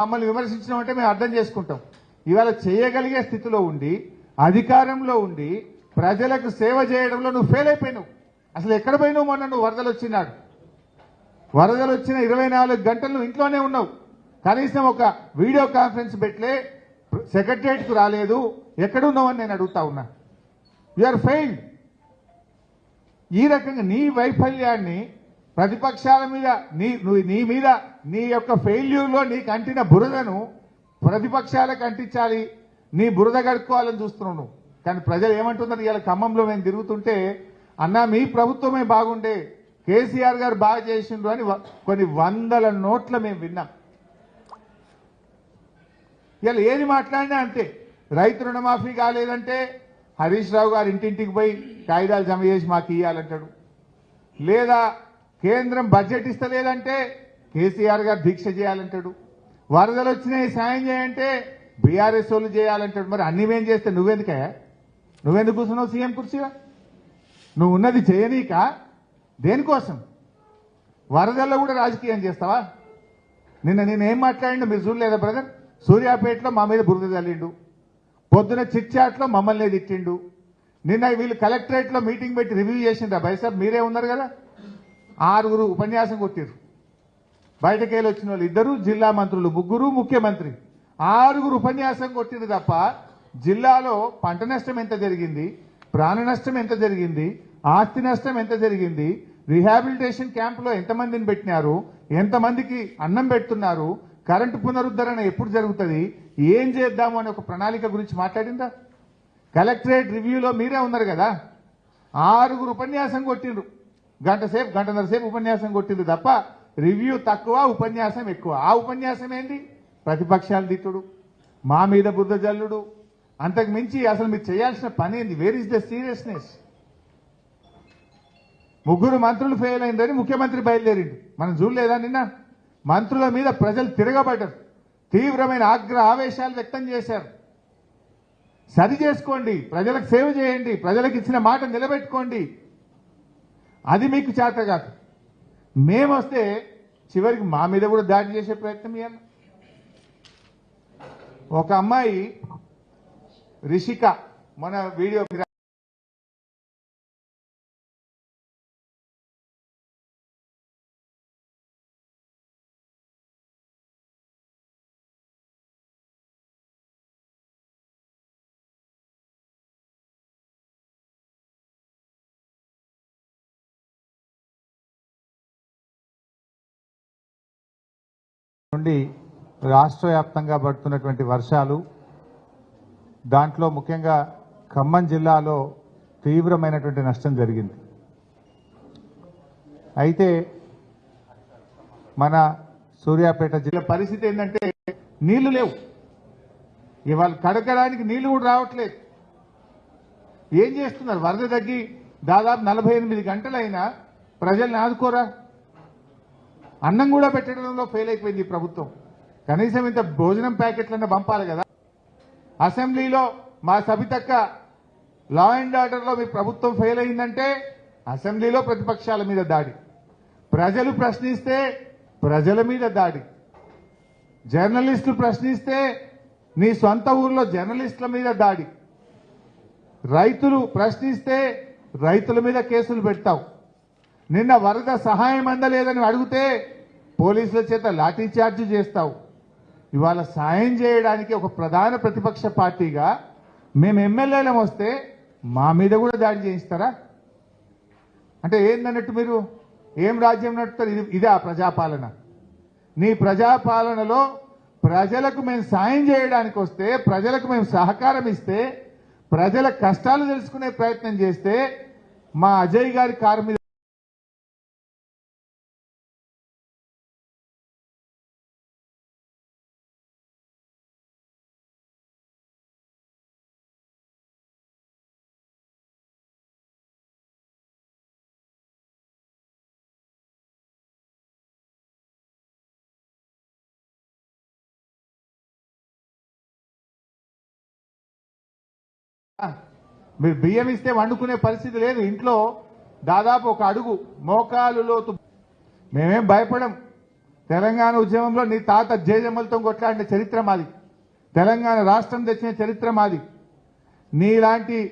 మమ్మల్ని విమర్శించినామంటే మేము అర్థం చేసుకుంటాం. ఇవాళ చేయగలిగే స్థితిలో ఉండి అధికారంలో ఉండి ప్రజలకు సేవ చేయడంలో నువ్వు ఫెయిల్ అయిపోయినావు. అసలు ఎక్కడ పోయినావు మొన్న నువ్వు వరదలు వచ్చినాడు వరదలు వచ్చిన ఇరవై నాలుగు గంటలు నువ్వు ఇంట్లోనే ఉన్నావు. కనీసం ఒక వీడియో కాన్ఫరెన్స్ పెట్టలే సెక్రటరియట్కు రాలేదు. ఎక్కడున్నావు అని నేను అడుగుతా ఉన్నా. యు ఆర్ ఫెయిల్డ్ ఈ రకంగా నీ వైఫల్యాన్ని ప్రతిపక్షాల మీద నీ నువ్వు నీ మీద నీ యొక్క ఫెయిల్యూర్లో నీకు అంటిన బురదను ప్రతిపక్షాలకు అంటించాలి నీ బురద గడుక్కోవాలని చూస్తున్నావు కానీ ప్రజలు ఏమంటున్నారు? ఇవాళ ఖమ్మంలో మేము తిరుగుతుంటే అన్నా మీ ప్రభుత్వమే బాగుండే. కేసీఆర్ గారు బాగా చేసిండ్రు అని కొన్ని వందల నోట్ల మేము విన్నాం. ఇవాళ ఏది మాట్లాడినా అంతే. రైతు రుణమాఫీ కాలేదంటే హరీష్ రావు గారు ఇంటింటికి పోయి కాగితాలు జమ చేసి మాకు ఇవ్వాలంటాడు లేదా కేంద్రం బడ్జెట్ ఇస్తలేదంటే కేసీఆర్ గారు దీక్ష చేయాలంటాడు. వరదలు వచ్చినాయి సాయం చేయంటే బీఆర్ఎస్ వాళ్ళు చేయాలంటాడు. మరి అన్ని మేం చేస్తే నువ్వెందుకే నువ్వెందుకు కూర్చున్నావు సీఎం కుర్చీగా నువ్వు ఉన్నది చేయనీక దేనికోసం? వరదల్లో కూడా రాజకీయం చేస్తావా? నిన్న నేనేం మాట్లాడిండు మీరు చూడలేదా బ్రదర్? సూర్యాపేటలో మా మీద బురద చల్లిండు పొద్దున చిట్చాట్లో మమ్మల్ని తిట్టిండు. నిన్న వీళ్ళు కలెక్టరేట్లో మీటింగ్ పెట్టి రివ్యూ చేసిండ్రా బైసాబ్ మీరే ఉన్నారు కదా? ఆరుగురు ఉపన్యాసం కొట్టిరు బయటకెళ్ళి వచ్చిన వాళ్ళు ఇద్దరు జిల్లా మంత్రులు ముగ్గురు ముఖ్యమంత్రి. ఆరుగురు ఉపన్యాసం కొట్టింది తప్ప జిల్లాలో పంట నష్టం ఎంత జరిగింది ప్రాణ నష్టం ఎంత జరిగింది ఆస్తి నష్టం ఎంత జరిగింది రీహాబిలిటేషన్ క్యాంపులో ఎంతమందిని పెట్టినారు ఎంతమందికి అన్నం పెడుతున్నారు కరెంటు పునరుద్ధరణ ఎప్పుడు జరుగుతుంది ఏం చేద్దాము అనే ఒక ప్రణాళిక గురించి మాట్లాడిందా? కలెక్టరేట్ రివ్యూలో మీరే ఉన్నారు కదా? ఆరుగురు ఉపన్యాసం కొట్టిండ్రు. గంట సేపు గంటన్నర సేపు ఉపన్యాసం కొట్టింది తప్ప రివ్యూ తక్కువ ఉపన్యాసం ఎక్కువ. ఆ ఉపన్యాసం ఏంటి? ప్రతిపక్షాలు దిట్టుడు మా మీద బుద్ధ జల్లుడు. అంతకు మించి అసలు మీరు చేయాల్సిన పని ఏంది? వేర్ ఇస్ ద సీరియస్నెస్ ముగ్గురు మంత్రులు ఫెయిల్ అయిందని ముఖ్యమంత్రి బయలుదేరిండు. మనం చూడలేదా నిన్న? మంత్రుల మీద ప్రజలు తిరగబడ్డారు. తీవ్రమైన ఆగ్రహ ఆవేశాలు వ్యక్తం చేశారు. సరి చేసుకోండి ప్రజలకు సేవ చేయండి ప్రజలకు ఇచ్చిన మాట నిలబెట్టుకోండి. అది మీకు చేత కాదు. మేమొస్తే చివరికి మా మీద కూడా దాడి చేసే ప్రయత్నం చేయాలి ఒక అమ్మాయి రిషిక మన వీడియో నుండి రాష్ట్ర వ్యాప్తంగా పడుతున్నటువంటి వర్షాలు దాంట్లో ముఖ్యంగా ఖమ్మం జిల్లాలో తీవ్రమైనటువంటి నష్టం జరిగింది. అయితే మన సూర్యాపేట జిల్లా పరిస్థితి ఏంటంటే నీళ్ళు లేవు. ఇవాళ కడకడానికి నీళ్ళు కూడా రావట్లేదు. ఏం చేస్తున్నారు? వరద తగ్గి దాదాపు నలభై ఎనిమిది గంటలైనా ప్రజల్ని ఆదుకోరా? అన్నం కూడా పెట్టడంలో ఫెయిల్ అయిపోయింది ప్రభుత్వం. కనీసం ఇంత భోజనం ప్యాకెట్లన్నా పంపాలి కదా. అసెంబ్లీలో మా సబితక్క లా అండ్ ఆర్డర్లో మీ ప్రభుత్వం ఫెయిల్ అయిందంటే అసెంబ్లీలో ప్రతిపక్షాల మీద దాడి. ప్రజలు ప్రశ్నిస్తే ప్రజల మీద దాడి. జర్నలిస్టులు ప్రశ్నిస్తే నీ సొంత ఊర్లో జర్నలిస్టుల మీద దాడి. రైతులు ప్రశ్నిస్తే రైతుల మీద కేసులు పెడతావు. నిన్న వరద సహాయం అందలేదని అడిగితే పోలీసుల చేత లాఠీ చార్జ్ చేస్తావు. ఇవాళ సాయం చేయడానికి ఒక ప్రధాన ప్రతిపక్ష పార్టీగా మేము ఎమ్మెల్యేలం వస్తే మా మీద కూడా దాడి చేయిస్తారా? అంటే ఏందన్నట్టు మీరు? ఏం రాజ్యం నడుపుతారు? ఇది ఇదే ఆ ప్రజాపాలన. నీ ప్రజాపాలనలో ప్రజలకు మేము సాయం చేయడానికి వస్తే ప్రజలకు మేము సహకారం ఇస్తే ప్రజల కష్టాలు తెలుసుకునే ప్రయత్నం చేస్తే మా అజయ్ గారి కారు మీద మీరు బియ్యం ఇస్తే వండుకునే పరిస్థితి లేదు. ఇంట్లో దాదాపు ఒక అడుగు మోకాలు లోతు. మేమేం భయపడం. తెలంగాణ ఉద్యమంలో నీ తాత జయజమ్మలతో కొట్లాడిన చరిత్ర మాది. తెలంగాణ రాష్ట్రం తెచ్చిన చరిత్ర మాది. నీలాంటి